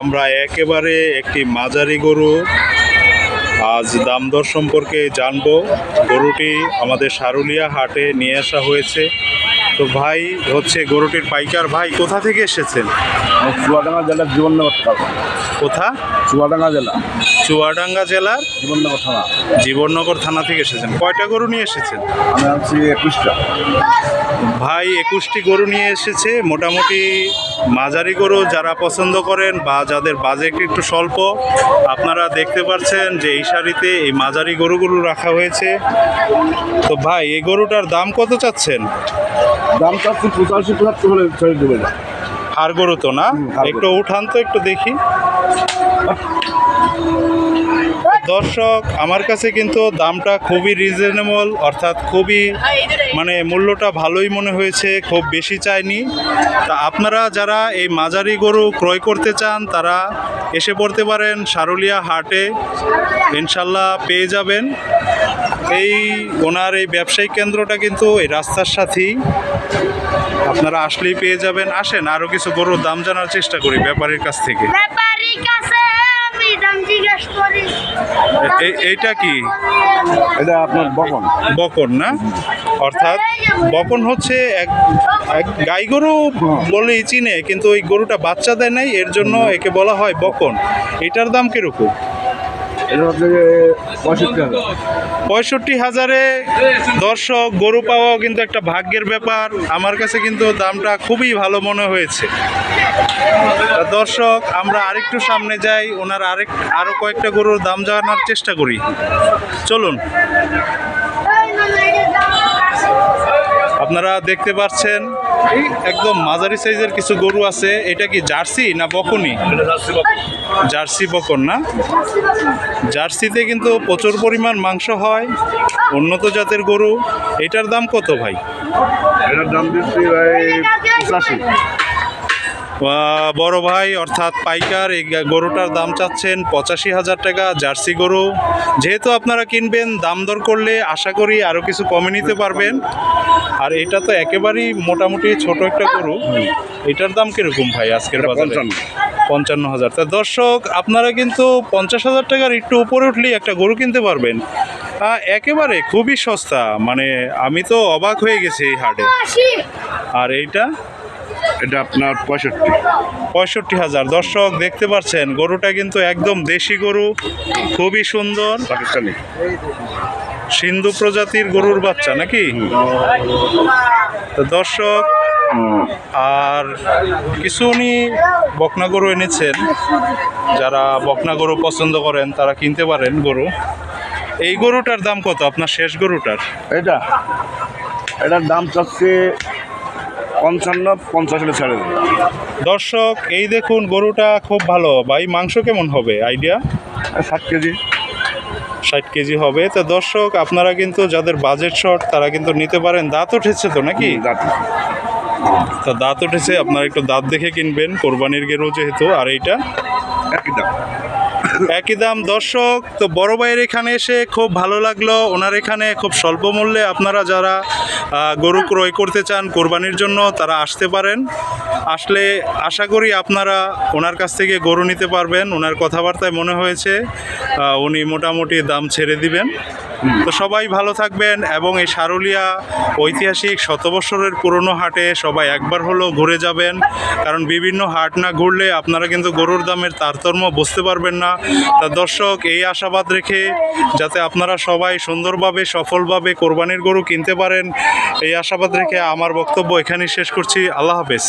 আমরা একেবারে একটি মাঝারি গরু। আজ দাম দর সম্পর্কে জানব। গরুটি আমাদের সারুলিয়া হাটে নিয়ে আসা হয়েছে। তো ভাই হচ্ছে গরুটির পাইকার ভাই কোথা থেকে এসেছেন? চুয়াডাঙ্গা জেলার জীবননগর থানা। কোথা? চুয়াডাঙ্গা জেলা। চুয়াডাঙ্গা জেলার? জীবননগর থানা। জীবননগর থানা থেকে এসেছেন। কয়টা গরু নিয়ে এসেছেন? আমি আছি একুশটা। ভাই একুশটি গরু নিয়ে এসেছে। মোটামুটি মাঝারি গরু যারা পছন্দ করেন বা যাদের বাজেট একটু স্বল্প আপনারা দেখতে পাচ্ছেন যে এই শাড়িতে এই মাঝারি গরুগুলো রাখা হয়েছে। তো ভাই এই গরুটার দাম কত চাচ্ছেন? দাম চাচ্ছি পঁচাশি পঁচাত্তর হলে ছেড়ে দেবে না হার গরু তো না? একটু উঠান তো একটু দেখি। দর্শক আমার কাছে কিন্তু দামটা খুবই রিজনেবল অর্থাৎ খুবই মানে মূল্যটা ভালোই মনে হয়েছে খুব বেশি চাইনি। তা আপনারা যারা এই মাঝারি গরু ক্রয় করতে চান তারা এসে পড়তে পারেন সারুলিয়া হাটে। ইনশাল্লাহ পেয়ে যাবেন। এই ওনার এই ব্যবসায়িক কেন্দ্রটা কিন্তু এই রাস্তার সাথেই আপনারা আসলেই পেয়ে যাবেন। আসেন আরও কিছু গরুর দাম জানার চেষ্টা করি ব্যাপারীর কাছ থেকে। এইটা কি? এটা আপনার বকন বকন না? অর্থাৎ বকন হচ্ছে এক এক গাই গরু বলেই চিনে কিন্তু ওই গরুটা বাচ্চা দেয় নাই এর জন্য একে বলা হয় বকন এটার দাম কীরকম? পঁয়ষট্টি হাজার। দর্শক, গরু পাওয়াও কিন্তু একটা ভাগ্যের ব্যাপার। আমার কাছে কিন্তু দামটা খুবই ভালো মনে হয়েছে। দর্শক, আমরা আরেকটু সামনে যাই, ওনার আরেক আরও কয়েকটা গরুর দাম জানার চেষ্টা করি। চলুন। আপনারা দেখতে পাচ্ছেন একদম মাঝারি সাইজের কিছু গরু আছে এটা কি জার্সি না বকনি। জার্সি বকন না? জার্সিতে কিন্তু প্রচুর পরিমাণ মাংস হয় উন্নত জাতের গরু। এটার দাম কত ভাই? এটার দাম দিচ্ছি ভাই পঁচাশি। বড় ভাই অর্থাৎ পাইকার এই গরুটার দাম চাচ্ছেন পঁচাশি হাজার টাকা জার্সি গরু। যেহেতু আপনারা কিনবেন দাম দর করলে আশা করি আরও কিছু কমে নিতে পারবেন। আর এটা তো একেবারেই মোটামুটি ছোট একটা গরু। এটার দাম কীরকম ভাই আজকের বাজারে? পঞ্চান্ন। পঞ্চান্ন হাজার। তা দর্শক আপনারা কিন্তু পঞ্চাশ হাজার টাকার একটু উপরে উঠলেই একটা গরু কিনতে পারবেন। একেবারে খুবই সস্তা। মানে আমি তো অবাক হয়ে গেছি এই হাটে। আর এইটা? এটা আপনার পঁয়ষট্টি। পঁয়ষট্টি হাজার। দর্শক দেখতে পাচ্ছেন গরুটা কিন্তু একদম দেশি গরু খুবই সুন্দর। পাকিস্তানি। সিন্ধু প্রজাতির গরুর বাচ্চা নাকি? তো দর্শক আর কিছু উনি বকনা গরু এনেছেন। যারা বকনা গরু পছন্দ করেন তারা কিনতে পারেন গরু। এই গরুটার দাম কত? আপনার শেষ গরুটার? এটা এটার দাম চাচ্ছে পঞ্চান্ন পঞ্চাশ হলে ছেড়ে দেবে। দর্শক এই দেখুন গরুটা খুব ভালো। ভাই মাংস কেমন হবে? আইডিয়া? ষাট কেজি। ষাট কেজি হবে। তো দর্শক আপনারা কিন্তু যাদের বাজেট শর্ট তারা কিন্তু নিতে পারেন। দাঁত উঠেছে তো নাকি? দাঁত। তো দাঁত উঠেছে আপনারা একটু দাঁত দেখে কিনবেন। কোরবানির গেরু যেহেতু আর এইটা? একই দাম। একই দাম। দর্শক, তো বড় ভাইয়ের এখানে এসে খুব ভালো লাগল। ওনার এখানে খুব স্বল্প মূল্যে আপনারা যারা গরু ক্রয় করতে চান কোরবানির জন্য, তারা আসতে পারেন। আসলে আশা করি আপনারা ওনার কাছ থেকে গরু নিতে পারবেন। ওনার কথাবার্তায় মনে হয়েছে উনি মোটামুটি দাম ছেড়ে দিবেন। তো সবাই ভালো থাকবেন এবং এই সারুলিয়া ঐতিহাসিক শত বছরের পুরনো হাটে সবাই একবার হলেও ঘুরে যাবেন। কারণ বিভিন্ন হাট না ঘুরলে আপনারা কিন্তু গরুর দামের তারতম্য বুঝতে পারবেন না। তা দর্শক, এই আশাবাদ রেখে যাতে আপনারা সবাই সুন্দরভাবে, সফলভাবে কোরবানির গরু কিনতে পারেন, এই আশাবাদ রেখে আমার বক্তব্য এখানেই শেষ করছি। আল্লাহ হাফেজ।